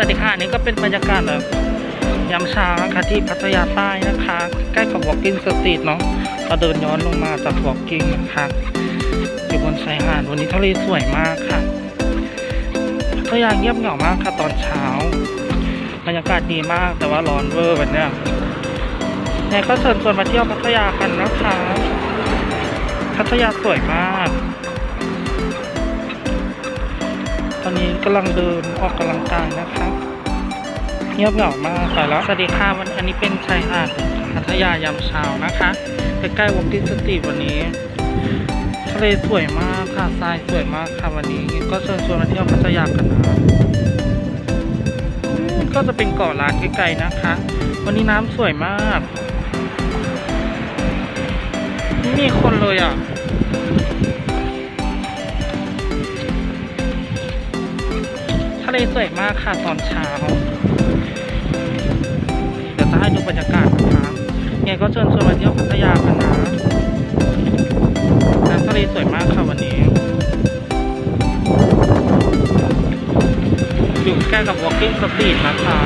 สวัสดีค่ะนี่ก็เป็นบรรยากาศแบบยามเช้านะคะที่พัทยาใต้นะคะ ใกล้กับ Walking Street เนาะเราเดินย้อนลงมาจาก Walking นะคะอยู่บนชายหาดวันนี้ทะเลสวยมากค่ะพัทยาเงียบเหงามากค่ะตอนเช้า บรรยากาศดีมากแต่ว่าร้อนเวอร์แบบเนี้ยยังไงก็เชิญชวนมาเที่ยวพัทยากันนะคะพัทยาสวยมาก อนนี้กำลังเดินออกกำลังกายนะคะเงียบเหงามากแต่แล้วสวัสดีค่ะวันอันนี้เป็นชายหาดพัทยายามเช้านะคะใกล้ๆวอล์กิ้งสตรีวันนี้ทะเลสวยมากค่ะทรายสวยมากค่ะวันนี้ ก็เชิญชวนมาเที่ยวพัทยากันนะก็จะเป็นเกาะล้านไกลๆนะคะ วันนี้น้ำสวยมากไม่มีคนเลยอะ ทะเลสวยมากค่ะตอนเช้า เดี๋ยวจะให้ดูบรรยากาศนะคะไงก็เชิญชวนมาเที่ยวพัทยากันนะน้ำทะเลสวยมากค่ะวันนี้ อยู่ใกล้กับ Walking Street นะคะ